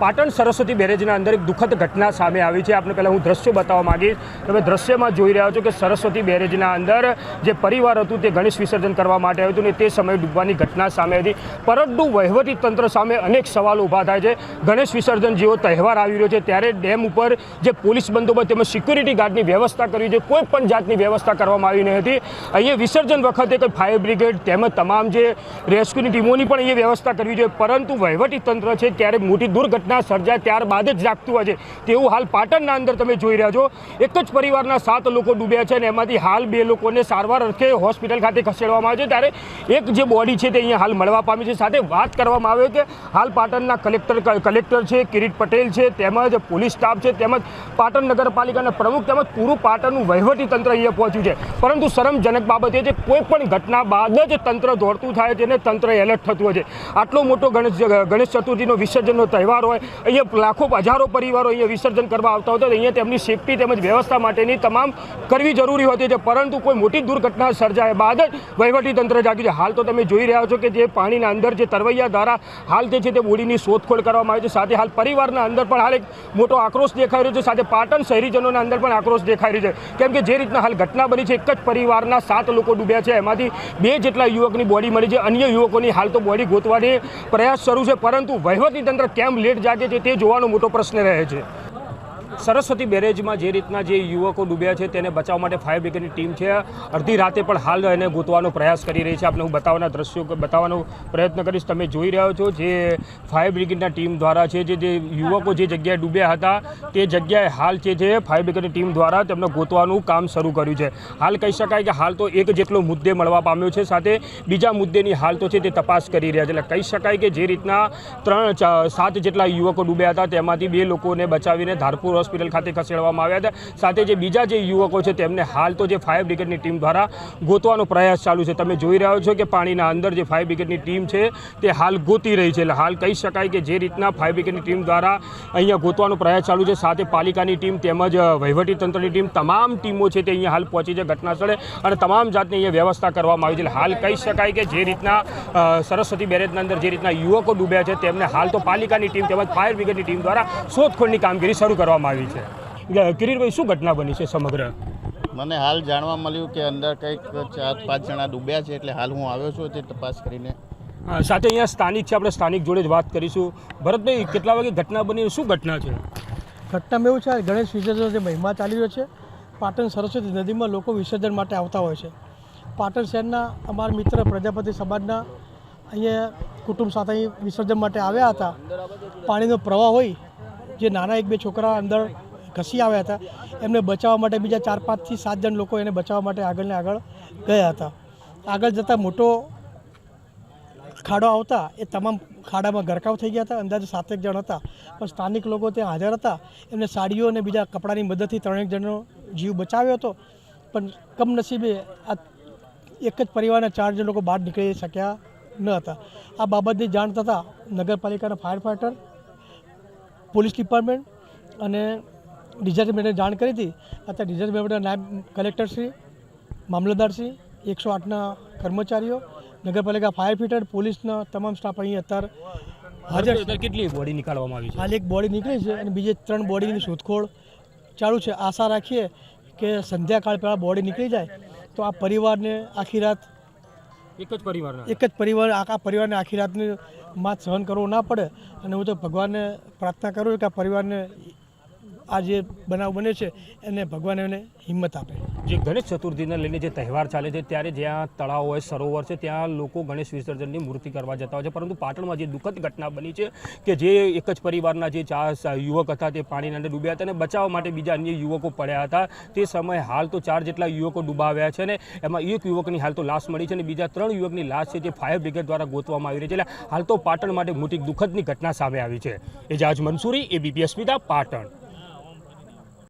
પાટણ સરસ્વતી બેરેજના અંદર એક દુઃખદ ઘટના સામે આવી છે. આપણે પહેલાં હું દ્રશ્યો બતાવવા માગીશ. તમે દ્રશ્યમાં જોઈ રહ્યા છો કે સરસ્વતી બેરેજના અંદર જે પરિવાર હતું તે ગણેશ વિસર્જન કરવા માટે આવ્યું હતું ને તે સમયે ડૂબવાની ઘટના સામે હતી. પરંતુ વહીવટી તંત્ર સામે અનેક સવાલો ઊભા થાય છે. ગણેશ વિસર્જન જેવો તહેવાર આવી રહ્યો છે ત્યારે ડેમ ઉપર જે પોલીસ બંદોબસ્ત તેમજ સિક્યુરિટી ગાર્ડની વ્યવસ્થા કરવી છે, કોઈ પણ જાતની વ્યવસ્થા કરવામાં આવી ન હતી. અહીંયા વિસર્જન વખતે કોઈ ફાયર બ્રિગેડ તેમજ તમામ જે રેસ્ક્યુની ટીમોની પણ અહીંયા વ્યવસ્થા કરવી જોઈએ. પરંતુ વહીવટી તંત્ર છે, ત્યારે મોટી દુર્ઘટના સર્જાય ત્યારબાદ જ જાગતું હોય છે. તેવું હાલ પાટણના અંદર તમે જોઈ રહ્યા છો. એક જ પરિવારના સાત લોકો ડૂબ્યા છે અને એમાંથી હાલ બે લોકોને સારવાર અર્થે હોસ્પિટલ ખાતે ખસેડવામાં આવે છે. ત્યારે એક જે બોડી છે તે અહીંયા હાલ મળવા પામી છે. સાથે વાત કરવામાં આવે કે હાલ પાટણના કલેક્ટર કલેક્ટર છે, કિરીટ પટેલ છે, તેમજ પોલીસ સ્ટાફ છે, તેમજ પાટણ નગરપાલિકાના પ્રમુખ તેમજ પૂરું પાટણનું વહીવટી તંત્ર અહીંયા પહોંચ્યું છે. પરંતુ શરમજનક બાબત એ છે કોઈ પણ ઘટના બાદ જ તંત્ર દોડતું થાય છે અને તંત્ર એલર્ટ થતું હોય છે. આટલો મોટો ગણેશ ગણેશ ચતુર્થીનો વિસર્જનનો તહેવાર હોય અહીંયા લાખો હજારો પરિવારો અહીંયા વિસર્જન કરવા આવતા હોય તો અહીંયા તેમની સેફટી તેમજ વ્યવસ્થા માટેની તમામ કરવી જરૂરી હોતી છે. પરંતુ કોઈ મોટી દુર્ઘટના સર્જાય બાદ જ વહીવટી તંત્ર જાગ્યું છે. હાલ તો તમે જોઈ રહ્યા છો કે જે પાણીના અંદર જે તરવૈયા દ્વારા હાલ જે છે તે બોડીની શોધખોળ કરવામાં આવી છે. સાથે હાલ પરિવારના અંદર પણ હાલ એક મોટો આક્રોશ દેખાઈ રહ્યો છે. સાથે પાટણ શહેરીજનોના અંદર પણ આક્રોશ દેખાઈ રહ્યો છે. કેમ કે જે રીતના હાલ ઘટના બની છે, એક જ પરિવારના સાત લોકો ડૂબ્યા છે. એમાંથી બે જેટલા યુવકની બોડી મળી છે. અન્ય યુવકોની હાલ તો બોડી ગોતવાની પ્રયાસ શરૂ છે. પરંતુ વહીવટી તંત્ર કેમ લેટ જાગે છે તે જોવાનો મોટો પ્રશ્ન રહે છે. સરસ્વતી બેરેજમાં જે રીતના જે યુવકો ડૂબ્યા છે તેને બચાવવા માટે ફાયર બ્રિગેડની ટીમ છે. અડધી રાતે પણ હાલ એને ગોતવાનો પ્રયાસ કરી રહી છે. આપણે હું બતાવવાના દ્રશ્યો બતાવવાનો પ્રયત્ન કરીશ. તમે જોઈ રહ્યો છો જે ફાયર બ્રિગેડના ટીમ દ્વારા છે, જે જે યુવકો જે જગ્યાએ ડૂબ્યા હતા, તે જગ્યાએ હાલ જે છે ફાયર બ્રિગેડની ટીમ દ્વારા તેમને ગોતવાનું કામ શરૂ કર્યું છે. હાલ કહી શકાય કે હાલ તો એક જેટલો મુદ્દે મળવા પામ્યો છે, સાથે બીજા મુદ્દેની હાલ તો છે તે તપાસ કરી રહ્યા છે. એટલે કહી શકાય કે જે રીતના ત્રણ સાત જેટલા યુવકો ડૂબ્યા હતા, તેમાંથી બે લોકોને બચાવીને ધારપુર હોસ્પિટલ ખાતે ખસેડવામાં આવ્યા હતા. સાથે જે બીજા જે યુવકો છે, તેમને હાલ તો જે ફાયર બ્રિગેડની ટીમ દ્વારા ગોતવાનો પ્રયાસ ચાલુ છે. તમે જોઈ રહ્યો છો કે પાણીના અંદર જે ફાયર બ્રિગેડની ટીમ છે, તે હાલ ગોતી રહી છે. એટલે હાલ કહી શકાય કે જે રીતના ફાયર બ્રિગેડની ટીમ દ્વારા અહીંયા ગોતવાનો પ્રયાસ ચાલુ છે. સાથે પાલિકાની ટીમ તેમજ તંત્રની ટીમ તમામ ટીમો છે તે અહીંયા હાલ પહોંચી છે ઘટના સ્થળે અને તમામ જાતની અહીંયા વ્યવસ્થા કરવામાં આવી છે. હાલ કહી શકાય કે જે રીતના સરસ્વતી બેરેજના અંદર જે રીતના યુવકો ડૂબ્યા છે, તેમને હાલ તો પાલિકાની ટીમ તેમજ ફાયર બ્રિગેડની ટીમ દ્વારા શોધખોળની કામગીરી શરૂ કરવામાં આવી છે. કિરીટભાઈ શું ઘટના બની છે સમગ્ર? મને હાલ જાણવા મળ્યું કે અંદર કંઈક ચાર પાંચ જણા ડૂબ્યા છે એટલે હાલ હું આવ્યો છું તે તપાસ કરીને. સાથે અહીંયા સ્થાનિક છે આપણે સ્થાનિક જોડે જ વાત કરીશું. ભરતભાઈ કેટલા વાગે ઘટના બની શું ઘટના છે? ઘટનામાં એવું છે ગણેશ વિસર્જનનો જે મહિમા ચાલી રહ્યો છે પાટણ સરસ્વતી નદીમાં લોકો વિસર્જન માટે આવતા હોય છે. પાટણ શહેરના અમારા મિત્ર પ્રજાપતિ સમાજના અહીંયા કુટુંબ સાથે અહીં વિસર્જન માટે આવ્યા હતા. પાણીનો પ્રવાહ હોય જે નાના એક બે છોકરા અંદર ઘસી આવ્યા હતા, એમને બચાવવા માટે બીજા ચાર પાંચથી સાત જણ લોકો એને બચાવવા માટે આગળને આગળ ગયા હતા. આગળ જતાં મોટો ખાડો આવતા, એ તમામ ખાડામાં ગરકાવ થઈ ગયા હતા, અંદાજે સાતેક જણ હતા. પણ સ્થાનિક લોકો ત્યાં હાજર હતા, એમને સાડીઓ અને બીજા કપડાની મદદથી ત્રણેક જણનો જીવ બચાવ્યો હતો. પણ કમનસીબે આ એક જ પરિવારના ચાર જણ લોકો બહાર નીકળી શક્યા ન હતા. આ બાબતની જાણ થતાં નગરપાલિકાના ફાયર ફાઈટર પોલીસ ડિપાર્ટમેન્ટ અને ડિઝાસ્ટર જાણ કરી હતી. અત્યારે ડિઝાસ્ટર નાયબ કલેક્ટરશ્રી મામલતદારશ્રી એકસો આઠના કર્મચારીઓ નગરપાલિકા ફાયર ફિટર પોલીસના તમામ સ્ટાફ અહીં અત્યારે હાજર કેટલી બોડી નીકાળવામાં આવી છે? હાલ એક બોડી નીકળી છે અને બીજી ત્રણ બોડીની શોધખોળ ચાલુ છે. આશા રાખીએ કે સંધ્યાકાળ પહેલાં બોડી નીકળી જાય તો આ પરિવારને આખી રાત એક જ પરિવારના એક જ પરિવાર આખા પરિવારને આખી રાતની માત સહન કરવો ના પડે. અને હું તો ભગવાનને પ્રાર્થના કરું કે આ પરિવારને આ જે બનાવ બને છે, એને ભગવાન એને હિંમત આપે. જે ગણેશ ચતુર્થીને લઈને જે તહેવાર ચાલે છે, ત્યારે જ્યાં તળાવ હોય, સરોવર છે, ત્યાં લોકો ગણેશ વિસર્જનની મૂર્તિ કરવા જતા હોય છે. પરંતુ પાટણમાં જે દુઃખદ ઘટના બની છે કે જે એક જ પરિવારના જે ચાર યુવક હતા, તે પાણીની અંદર ડૂબ્યા હતા અને બચાવવા માટે બીજા અન્ય યુવકો પડ્યા હતા. તે સમયે હાલ તો ચાર જેટલા યુવકો ડૂબાવ્યા છે ને એમાં એક યુવકની હાલ તો લાશ મળી છે અને બીજા ત્રણ યુવકની લાશ છે, જે ફાયર બ્રિગેડ દ્વારા ગોતવામાં આવી રહી છે. એટલે હાલ તો પાટણ માટે મોટી દુઃખદની ઘટના સામે આવી છે. એજાજ મંસૂરી, એબીપી અસ્મિતા, પાટણ.